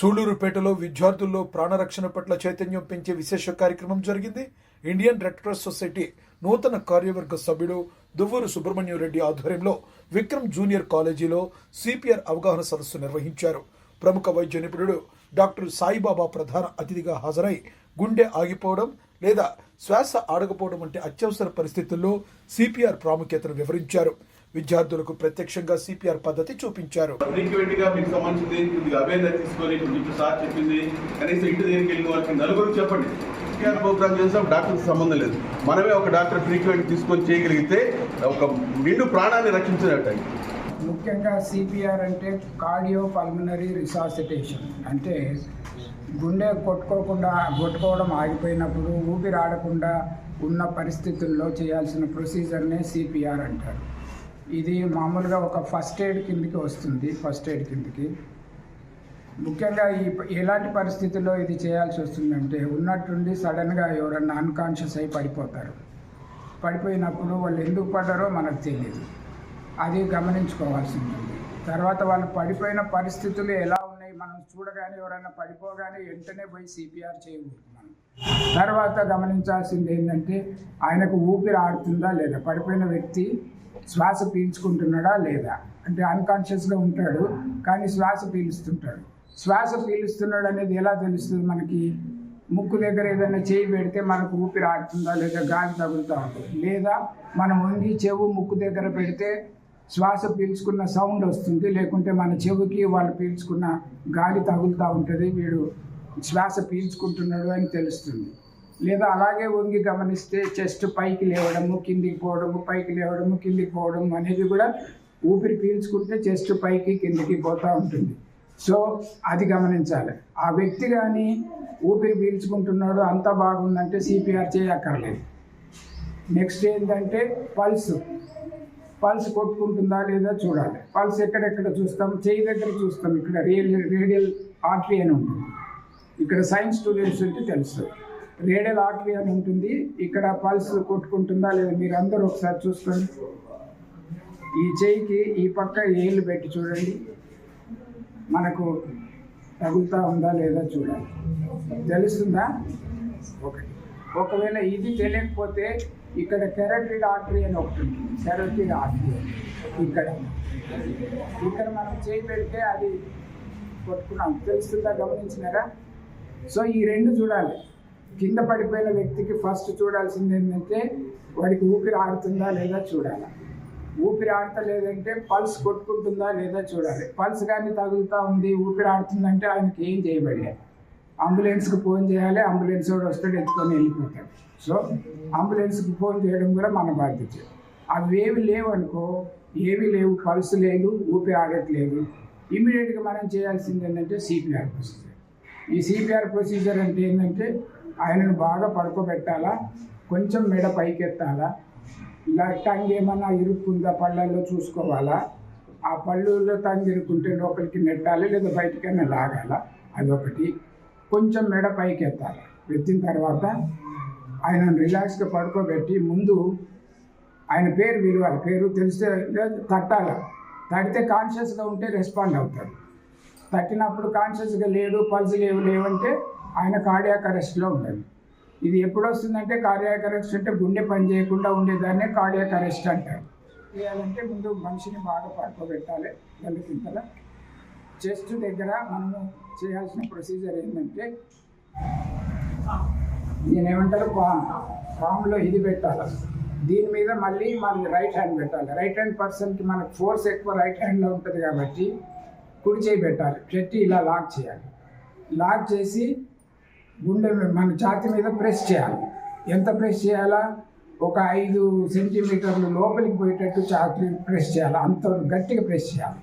సూళ్ళూరుపేటలో విద్యార్థుల్లో ప్రాణరక్షణ పట్ల చైతన్యం పెంచే విశేష కార్యక్రమం జరిగింది. ఇండియన్ రెడ్ క్రాస్ సొసైటీ నూతన కార్యవర్గ సభ్యుడు దువ్వూరు సుబ్రహ్మణ్యం రెడ్డి ఆధ్వర్యంలో విక్రమ్ జూనియర్ కాలేజీలో సిపిఆర్ అవగాహన సదస్సు నిర్వహించారు. ప్రముఖ వైద్య నిపుణుడు డాక్టర్ సాయిబాబా ప్రధాన అతిథిగా హాజరై గుండె ఆగిపోవడం లేదా శ్వాస ఆడకపోవడం వంటి అత్యవసర పరిస్థితుల్లో సిపిఆర్ ప్రాముఖ్యతను వివరించారు. విద్యార్థులకు ప్రత్యక్షంగా సిపిఆర్ పద్ధతి చూపించారు. మీకు సంబంధించింది తీసుకొని సార్ చెప్పింది. కనీసం ఇంటి దగ్గరికి వెళ్ళిన వాళ్ళకి నలుగురు చెప్పండి. ప్రోగ్రామ్ డాక్టర్కి సంబంధం లేదు. మనమే ఒక డాక్టర్ ఫ్రీక్వెంట్ తీసుకొని చేయగలిగితే ఒక నిండు ప్రాణాన్ని రక్షించినట్టు ముఖ్యంగా సిపిఆర్ అంటే కార్డియో పల్మనరీ రిసాసిటేషన్. అంటే గుండె కొట్టుకోకుండా కొట్టుకోవడం ఆగిపోయినప్పుడు ఊపిరి ఆడకుండా ఉన్న పరిస్థితుల్లో చేయాల్సిన ప్రొసీజర్నే సిపిఆర్ అంటారు. ఇది మామూలుగా ఒక ఫస్ట్ ఎయిడ్ కిందకి వస్తుంది ఫస్ట్ ఎయిడ్ కిందకి. ముఖ్యంగా ఈ ఎలాంటి పరిస్థితుల్లో ఇది చేయాల్సి వస్తుందంటే ఉన్నట్టుండి సడన్గా ఎవరన్నా అన్కాన్షియస్ అయి పడిపోతారు. పడిపోయినప్పుడు వాళ్ళు ఎందుకు పడ్డారో మనకు తెలియదు అది గమనించుకోవాల్సి ఉంటుంది తర్వాత వాళ్ళు పడిపోయిన పరిస్థితులు ఎలా ఉన్నాయి మనం చూడగానే ఎవరైనా పడిపోగానే వెంటనే పోయి సిపిఆర్ చేయకూడదు మనం. తర్వాత గమనించాల్సింది ఏంటంటే ఆయనకు ఊపిరి ఆడుతుందా లేదా? పడిపోయిన వ్యక్తి శ్వాస పీల్చుకుంటున్నాడా లేదా? అంటే అన్కాన్షియస్గా ఉంటాడు కానీ శ్వాస పీలుస్తుంటాడు. శ్వాస పీలుస్తున్నాడు అనేది ఎలా తెలుస్తుంది మనకి? ముక్కు దగ్గర ఏదైనా చేయి పెడితే మనకు ఊపిరి ఆడుతుందా లేదా గాలి తగులుతూ ఉంటుంది. లేదా మనం వంగి చెవు ముక్కు దగ్గర పెడితే శ్వాస పీల్చుకున్న సౌండ్ వస్తుంది లేకుంటే మన చెవుకి వాళ్ళు పీల్చుకున్న గాలి తగులుతూ ఉంటుంది వీడు శ్వాస పీల్చుకుంటున్నాడు అని తెలుస్తుంది. లేదా అలాగే వంగి గమనిస్తే చెస్ట్ పైకి లేవడము కిందికి పోవడము పైకి లేవడము కిందికి పోవడం అనేది కూడా ఊపిరి పీల్చుకుంటే చెస్ట్ పైకి కిందికి పోతూ ఉంటుంది. సో అది గమనించాలి. ఆ వ్యక్తి కానీ ఊపిరి పీల్చుకుంటున్నాడు అంతా బాగుందంటే సిపిఆర్ చేయక్కర్లేదు. నెక్స్ట్ ఏంటంటే పల్స్. పల్స్ కొట్టుకుంటుందా లేదా చూడాలి. పల్స్ ఎక్కడెక్కడ చూస్తాం? చేయి దగ్గర చూస్తాం. ఇక్కడ రేడియల్ రేడియల్ ఆర్టరీ అని ఉంటుంది. ఇక్కడ సైన్స్ స్టూడెంట్స్ ఉంటే తెలుస్తుంది రేడియల్ ఆర్టరీ అని ఉంటుంది. ఇక్కడ పల్స్ కొట్టుకుంటుందా లేదా మీరు అందరూ ఒకసారి చూసుకోండి. ఈ చేయికి ఈ పక్క ఏళ్ళు పెట్టి చూడండి. మనకు తగులుతా ఉందా లేదా చూడాలి. తెలుస్తుందా? ఒకటి ఒకవేళ ఇది తెలియకపోతే ఇక్కడ కెరటిడ్ ఆర్టరీ అని ఒకటి ఉంటుంది కెరటిడ్ ఆర్టరీ. ఇక్కడ. ఇక్కడ మనం చేయి పెడితే అది కొట్టుకున్నాం. తెలుస్తుందా? గమనించినారా? సో ఈ రెండు చూడాలి. కింద పడిపోయిన వ్యక్తికి ఫస్ట్ చూడాల్సింది ఏంటంటే వాడికి ఊపిరి ఆడుతుందా లేదా చూడాలి. ఊపిరి ఆడతలేదంటే పల్స్ కొట్టుకుంటుందా లేదా చూడాలి. పల్స్ కానీ తగులుతూ ఉంది ఊపిరి ఆడుతుందంటే ఆయనకి ఏం చేయబడలేదు. అంబులెన్స్కి ఫోన్ చేయాలి అంబులెన్స్ వాడు వస్తాడు ఎత్తుకొని వెళ్ళిపోతాడు. సో అంబులెన్స్కి ఫోన్ చేయడం కూడా మన బాధ్యత. అవి ఏవి లేవు అనుకో ఏవి లేవు పల్స్ లేదు ఊపిరి ఆడట్లేదు. ఇమీడియట్గా మనం చేయాల్సింది ఏంటంటే సిపిఆర్ ప్రొసీజర్ ఈ సిపిఆర్ ప్రొసీజర్ అంటే ఏంటంటే ఆయనను బాగా పడుకోబెట్టాలా? కొంచెం మెడ పైకెత్తాలా? ఇలా టంగ్ ఏమన్నా ఇరుక్కుందా పళ్ళల్లో చూసుకోవాలా? ఆ పళ్ళులో టంగ్ ఇరుక్కుంటే లోపలికి నెట్టాలి లేదా బయటికైనా లాగాల? అదొకటి. కొంచెం మెడ పైకి ఎత్తాలి ఎత్తిన తర్వాత ఆయనను రిలాక్స్గా పడుకోబెట్టి ముందు ఆయన పేరు విలువాలి. పేరు తెలిస్తే తట్టాలి? తడితే కాన్షియస్గా ఉంటే రెస్పాండ్ అవుతాడు. తట్టినప్పుడు కాన్షియస్గా లేడు పల్స్ లేవు లేవంటే ఆయన కార్డియాక్ అరెస్ట్లో ఉండాలి ఇది ఎప్పుడు వస్తుందంటే కార్డియాక్ అరెస్ట్ అంటే గుండె పని చేయకుండా ఉండేదాన్నే కార్డియాక్ అరెస్ట్ అంటారు. చేయాలంటే ముందు మనిషిని బాగా పడుకోబెట్టాలి గల్లకింతల చెస్ట్ దగ్గర మనము చేయాల్సిన ప్రొసీజర్ ఏంటంటే నేనేమంటారు ఏమంటారు పా ఇది పెట్టాలి. దీని మీద మళ్ళీ మనకి రైట్ హ్యాండ్ పెట్టాలి. రైట్ హ్యాండ్ పర్సన్కి మనకు ఫోర్స్ ఎక్కువ రైట్ హ్యాండ్లో ఉంటుంది కాబట్టి కుడి చేయి పెట్టాలి. పెట్టి ఇలా లాక్ చేయాలి. లాక్ చేసి గుండె మీద- మన ఛాతి మీద ప్రెస్ చేయాలి. ఎంత ప్రెస్ చేయాలా? ఒక ఐదు సెంటీమీటర్లు లోపలికి పోయేటట్టు ఛాతి ప్రెస్ చేయాలి. అంత గట్టిగా ప్రెస్ చేయాలి.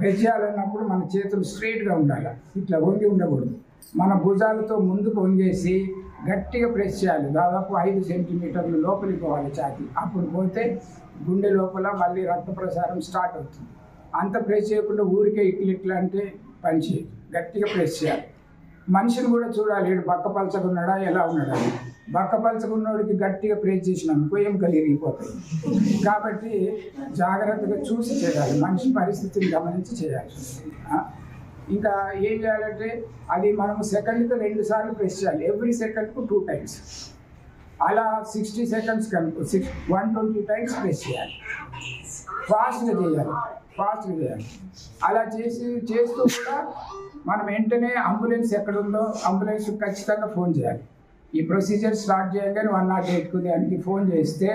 ప్రెస్ చేయాలన్నప్పుడు మన చేతులు స్ట్రైట్గా ఉండాలి. ఇట్లా వంగి ఉండకూడదు. మన భుజాలతో ముందుకు వంగేసి గట్టిగా ప్రెస్ చేయాలి. దాదాపు ఐదు సెంటీమీటర్లు లోపలికి పోవాలి ఛాతి అప్పుడు పోతే గుండె లోపల మళ్ళీ రక్త ప్రసారం స్టార్ట్ అవుతుంది. అంత ప్రెస్ చేయకుండా ఊరికే ఇట్లు ఇట్లా అంటే పని చేయదు. గట్టిగా ప్రెస్ చేయాలి. మనిషిని కూడా చూడాలి. వీడు బక్క పలచకున్నాడా ఉన్నాడా? ఎలా ఉన్నాడా? బక్క పలచకున్నోడికి ఉన్నోడికి గట్టిగా ప్రేస్ చేసినాం ఏం కలిగిపోతాయి? కాబట్టి జాగ్రత్తగా చూసి చేయాలి. మనిషి పరిస్థితిని గమనించి చేయాలి. ఇంకా ఏం చేయాలంటే అది మనం సెకండ్కి రెండు సార్లు ప్రెస్ చేయాలి. ఎవ్రీ సెకండ్కు టూ టైమ్స్. అలా సిక్స్టీ సెకండ్స్ కనుక six one twenty times press చేయాలి. ఫాస్ట్గా చేయాలి. ఫాస్ట్గా చేయాలి. అలా చేసి చేస్తూ కూడా మనం వెంటనే అంబులెన్స్ ఎక్కడుందో అంబులెన్స్ ఖచ్చితంగా ఫోన్ చేయాలి. ఈ ప్రొసీజర్ స్టార్ట్ చేయగానే వన్ నాట్ ఎయిట్కు దానికి ఫోన్ చేస్తే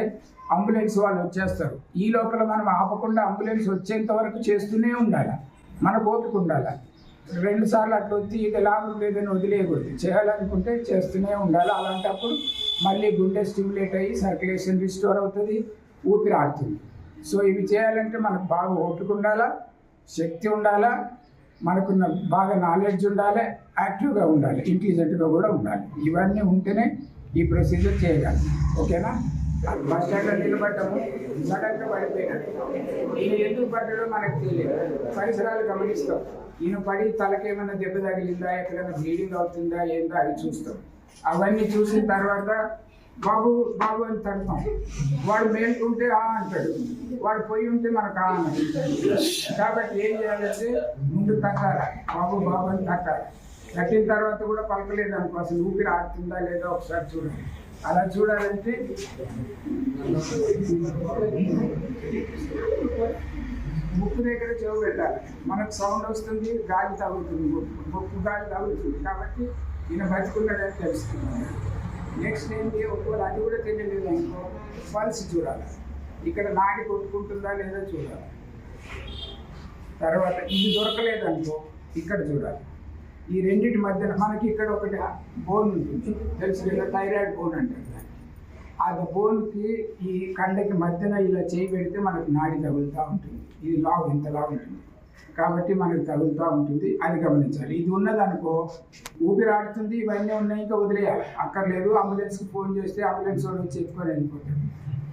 అంబులెన్స్ వాళ్ళు వచ్చేస్తారు. ఈ లోపల మనం ఆపకుండా అంబులెన్స్ వచ్చేంత వరకు చేస్తూనే ఉండాలి. మనకు ఓపిక ఉండాలి. రెండు సార్లు అట్లా వచ్చి ఇది లాభం లేదని వదిలేయకూడదు. చేయాలనుకుంటే చేస్తూనే ఉండాలి. అలాంటప్పుడు మళ్ళీ గుండె స్టిమ్యులేట్ అయ్యి సర్క్యులేషన్ రిస్టోర్ అవుతుంది ఊపిరి ఆడుతుంది సో ఇవి చేయాలంటే మనకు బాగా ఓపిక ఉండాలా శక్తి ఉండాలా మనకున్న బాగా నాలెడ్జ్ ఉండాలి యాక్టివ్గా ఉండాలి ఇంటెలిజెంట్గా కూడా ఉండాలి. ఇవన్నీ ఉంటేనే ఈ ప్రొసీజర్ చేయగలం ఓకేనా? బస్ స్టాండ్లో నిలబడ్డాము. సడన్గా పడిపోయినాడు. ఈయన ఎందుకు పడ్డాడో మనకు తెలియదు. పరిసరాలు గమనిస్తాం. ఈయన పడి తలకేమైనా దెబ్బ తగిలిందా? ఎక్కడైనా బ్లీడింగ్ అవుతుందా? ఏందా? అవి చూస్తాం. అవన్నీ చూసిన తర్వాత బాబు బాబు అని తడతాం. వాడు మేలుకుంటే ఆ అంటాడు. వాడు పోయి ఉంటే మనకు ఆ అన్నాడు కాబట్టి ఏం చేయాలంటే ముందు తగ్గాలి బాబు బాబు అని తగ్గాలి కట్టిన తర్వాత కూడా పలకలేదు అనుకో అసలు ఊపిరి ఆడుతుందా లేదా ఒకసారి చూడండి. అలా చూడాలంటే ముక్కు దగ్గర చెవు పెట్టాలి. మనకు సౌండ్ వస్తుంది గాలి తగులుతుంది ముక్కు గాలి తగులుతుంది కాబట్టి ఈయన బతుకున్నాడని తెలుసుకున్నాను నెక్స్ట్ ఏంటి ఒకవేళ అది కూడా తెలియలేదు అనుకో పల్స్ చూడాలి. ఇక్కడ నాడి కొట్టుకుంటుందా లేదా చూడాలి. తర్వాత ఇది దొరకలేదు అనుకో ఇక్కడ చూడాలి. ఈ రెండింటి మధ్యన మనకి ఇక్కడ ఒకటి బోన్ ఉంటుంది. తెలుసు కదా థైరాయిడ్ బోన్ అంటారు ఆ బోన్కి ఈ కండకి మధ్యన ఇలా చేయి పెడితే మనకు నాడి తగులుతూ ఉంటుంది. ఇది లావు ఇంత లావు ఉంటుంది. కాబట్టి మనకు తగులుతూ ఉంటుంది. అది గమనించాలి. ఇది ఉన్నదనుకో ఊపిరి ఆడుతుంది ఇవన్నీ ఉన్నాయి ఇంకా వదిలేయాలి. అక్కర్లేదు అంబులెన్స్కి ఫోన్ చేస్తే అంబులెన్స్ వాళ్ళు వచ్చి ఎత్తుకొని వెళ్ళిపోతాడు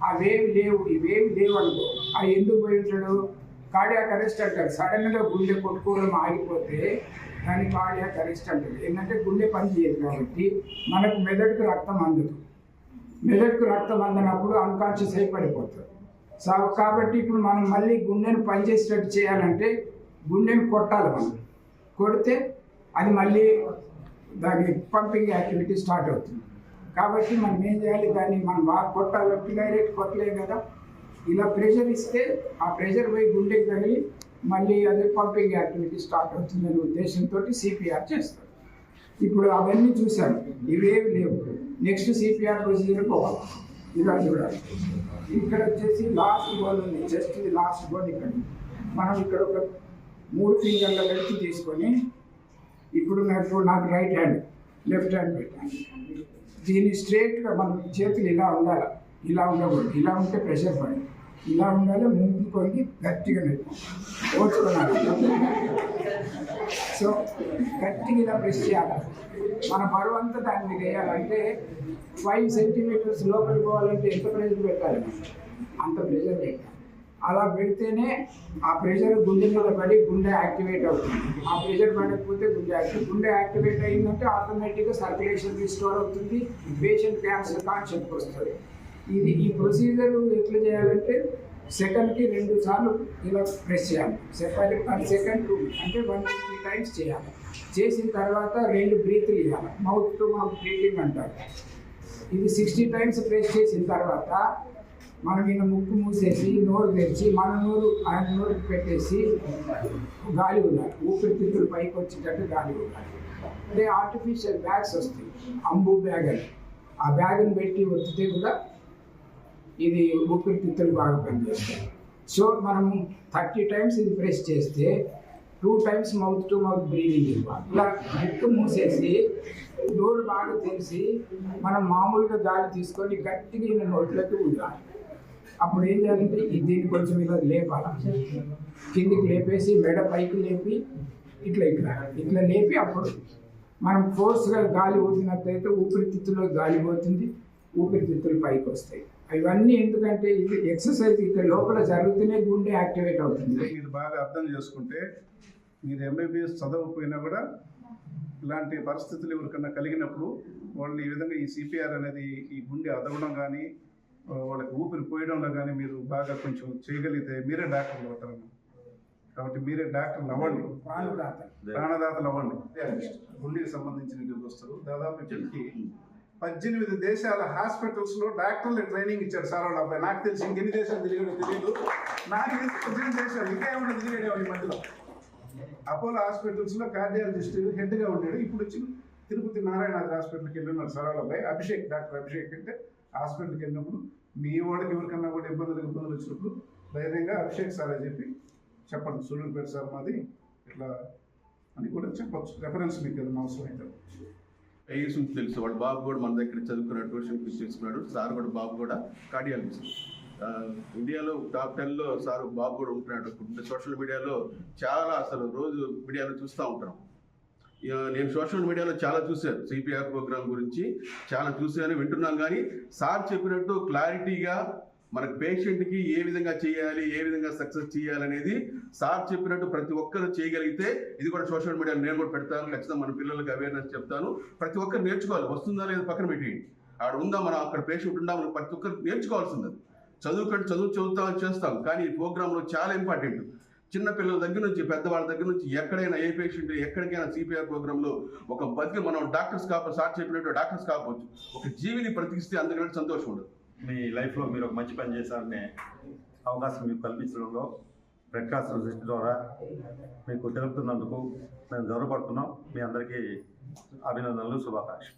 అవేవి లేవు ఇవేమి లేవు అనుకో అవి ఎందుకు పోయి ఉంటాడు? కార్డియాక్ అరెస్ట్ అంటారు. సడన్గా గుండె కొట్టుకోవడం ఆగిపోతే దాన్ని కార్డియాక్ అరెస్ట్ అంటారు. ఏంటంటే గుండె పని చేయదు కాబట్టి మనకు మెదడుకు రక్తం అందదు. మెదడుకు రక్తం అందనప్పుడు అన్కాన్షియస్ అయి పడిపోతారు. సో కాబట్టి ఇప్పుడు మనం మళ్ళీ గుండెను పనిచేసేటట్టు చేయాలంటే గుండెని కొట్టాలి మనం. కొడితే అది మళ్ళీ దాని పంపింగ్ యాక్టివిటీ స్టార్ట్ అవుతుంది. కాబట్టి మనం ఏం చేయాలి? దాన్ని మనం బాగా కొట్టాలంటే డైరెక్ట్ కొట్టలేం కదా. ఇలా ప్రెషర్ ఇస్తే ఆ ప్రెషర్ పోయి గుండెకి తగిలి మళ్ళీ అదే పంపింగ్ యాక్టివిటీ స్టార్ట్ అవుతుందనే ఉద్దేశంతో సిపిఆర్ చేస్తారు. ఇప్పుడు అవన్నీ చూశాను ఇవేవి లేవు. నెక్స్ట్ సిపిఆర్ ప్రొసీజర్ పోవాలి. ఇలా చూడాలి. ఇక్కడ వచ్చేసి లాస్ట్ బోన్ ఉంది. జస్ట్ ఇది లాస్ట్ బోన్ ఇక్కడ. మనం ఇక్కడ ఒక మూడు ఫింగర్ల వెళ్తూ తీసుకొని ఇప్పుడు నాకు నాకు రైట్ హ్యాండ్ లెఫ్ట్ హ్యాండ్ పెట్టాను. దీన్ని స్ట్రేట్గా మన చేతులు ఇలా ఉండాలి. ఇలా ఉండకూడదు. ఇలా ఉంటే ప్రెషర్ పడి ఇలా ఉండాలి ముందుకొని గట్టిగా నెట్టు ఓడ్చుకోవాలి సో గట్టిగా ఇలా ప్రెస్ చేయాలి. మన బరువు అంతా దాని మీద వేయాలంటే ఫైవ్ సెంటీమీటర్స్ లోపలికి పోవాలంటే ఎంత ప్రెషర్ పెట్టాలి? అంత ప్రెషర్ పెట్టాలి. అలా పెడితేనే ఆ ప్రెషర్ గుండె మీద పడి గుండె యాక్టివేట్ అవుతుంది. ఆ ప్రెషర్ పడకపోతే గుండె యాక్టివ్ గుండె యాక్టివేట్ అయిందంటే ఆటోమేటిక్గా సర్క్యులేషన్ రిస్టోర్ అవుతుంది పేషెంట్ క్యాన్సర్ కాన్షియస్కి వస్తుంది. ఇది ఈ ప్రొసీజర్ ఎట్లా చేయాలంటే సెకండ్కి రెండు సార్లు ఇలా ప్రెస్ చేయాలి. సెకండ్ పర్ సెకండ్ టూ అంటే వన్ త్రీ టైమ్స్ చేయాలి. చేసిన తర్వాత రెండు బ్రీత్లు ఇవ్వాలి. మౌత్ టు మౌత్ బ్రీతింగ్ అంటారు. ఇది సిక్స్టీ టైమ్స్ ప్రెస్ చేసిన తర్వాత మనం ఈయన ముక్కు మూసేసి నోరు తెరిచి మన నోరు ఆయన నోరు పెట్టేసి గాలి ఉండాలి. ఊపిరితిత్తులు పైకి వచ్చేటట్టు గాలి ఉండాలి. అంటే ఆర్టిఫిషియల్ బ్యాగ్స్ వస్తాయి. అంబు బ్యాగ్ అని. ఆ బ్యాగ్ని పెట్టి వచ్చితే కూడా ఇది ఊపిరితిత్తులు బాగా పనిచేస్తాయి. సో మనం థర్టీ టైమ్స్ ఇది ప్రెస్ చేస్తే two times mouth to mouth breathing ఇవ్వాలి. ఇలా ముక్కు మూసేసి నోరు బాగా తెలిసి మనం మామూలుగా గాలి తీసుకొని గట్టిగా ఈయన నోట్లోకి ఉండాలి అప్పుడు ఏం చేయాలంటే దీన్ని కొంచెం ఇలా లేపాలి? కిందికి లేపేసి మెడ పైకి లేపి ఇట్లా ఇట్లా ఇట్లా లేపి అప్పుడు మనం ఫోర్స్గా గాలి ఊదినట్లయితే ఊపిరితిత్తులో గాలి పోతుంది ఊపిరితిత్తులు పైకి వస్తాయి. ఇవన్నీ ఎందుకంటే ఇది ఎక్సర్సైజ్ ఇక్కడ లోపల జరుగుతూనే గుండె యాక్టివేట్ అవుతుంది. మీరు బాగా అర్థం చేసుకుంటే మీరు ఎంబీబీఎస్ చదవకపోయినా కూడా ఇలాంటి పరిస్థితులు ఎవరికన్నా కలిగినప్పుడు వాళ్ళు ఈ విధంగా ఈ సిపిఆర్ అనేది ఈ గుండె అదవడం కానీ వాళ్ళకి ఊపిరి పోయడంలో కానీ మీరు బాగా కొంచెం చేయగలిగితే మీరే డాక్టర్లు అవుతారన్న కాబట్టి మీరే డాక్టర్లు అవ్వండి. ప్రాణుదాత ప్రాణదాతలు. అవ్వండి. గుండెకి సంబంధించిన వస్తారు. దాదాపు ఇప్పటికి పద్దెనిమిది దేశాల హాస్పిటల్స్లో డాక్టర్లు ట్రైనింగ్ ఇచ్చారు సార్ వాళ్ళ అబ్బాయి. నాకు తెలిసి ఇంకెన్ని దేశాలు తిరిగాడో తెలియదు నాకు తెలిసి పద్దెనిమిది దేశాలు ఇంకా ఏమన్నా తిరిగాడు ఈ మధ్యలో. అపోలో హాస్పిటల్స్లో కార్డియాలజిస్ట్ హెడ్గా ఉంటాడు ఇప్పుడు వచ్చి తిరుపతి నారాయణ హాస్పిటల్కి వెళ్ళి ఉన్నారు సార్ వాళ్ళ అబ్బాయి. అభిషేక్ డాక్టర్ అభిషేక్ అంటే హాస్పిటల్కి వెళ్ళినప్పుడు మీ వాళ్ళకి ఎవరికన్నా కూడా ఇబ్బందులు ఇబ్బందులు వచ్చినప్పుడు ధైర్యంగా అభిషేక్ సార్ అని చెప్పి చెప్పండి. సూళ్ళూరుపేట సార్ మాది. ఇట్లా అని కూడా చెప్పచ్చు. రెఫరెన్స్ మీకు ఏదైనా అవసరం అయితే. ఐఎస్ నుంచి తెలుసు? వాడు బాబు కూడా మన దగ్గర చదువుకున్నాడు ట్యూషన్ ఫీజు తీసుకున్నాడు సార్ కూడా బాబు కూడా కార్డియాలజిస్ట్. ఇండియాలో టాప్ టెన్లో సార్ బాబు కూడా ఉంటున్నాడు. సోషల్ మీడియాలో చాలా అసలు రోజు మీడియాలో చూస్తూ ఉంటాం. నేను సోషల్ మీడియాలో చాలా చూశాను సిపిఆర్ ప్రోగ్రామ్ గురించి చాలా చూశాను వింటున్నాను. కానీ సార్ చెప్పినట్టు క్లారిటీగా మనకు పేషెంట్కి ఏ విధంగా చేయాలి ఏ విధంగా సక్సెస్ చేయాలనేది సార్ చెప్పినట్టు ప్రతి ఒక్కరు చేయగలిగితే ఇది కూడా సోషల్ మీడియాలో నేను కూడా పెడతాను ఖచ్చితంగా మన పిల్లలకి అవేర్నెస్ చెప్తాను. ప్రతి ఒక్కరు నేర్చుకోవాలి వస్తుందా లేదా పక్కన పెట్టేయండి. ఆడ ఉందా మనం అక్కడ పేషెంట్ ఉందా మనం ప్రతి ఒక్కరు నేర్చుకోవాల్సింది. చదువుకంటే చదువు చదువుతాం చేస్తాం. కానీ ఈ ప్రోగ్రాంలో చాలా ఇంపార్టెంట్. చిన్నపిల్లల దగ్గర నుంచి పెద్దవాళ్ళ దగ్గర నుంచి ఎక్కడైనా ఏ పేషెంట్ ఎక్కడికైనా సిపిఆర్ ప్రోగ్రాంలో ఒక బతికి మనం డాక్టర్స్ కాపు సార్ చెప్పినట్టు డాక్టర్స్ కాకపోవచ్చు ఒక జీవిని బ్రతికిస్తే అందుకంటే సంతోషం ఉండదు. మీ లైఫ్లో మీరు ఒక మంచి పని చేశారనే అవకాశం మీకు కల్పించడంలో రెడ్ క్రాస్ ద్వారా మీకు తెలుపుతున్నందుకు మేము గౌరవపడుతున్నాం. మీ అందరికీ అభినందనలు శుభాకాంక్షలు.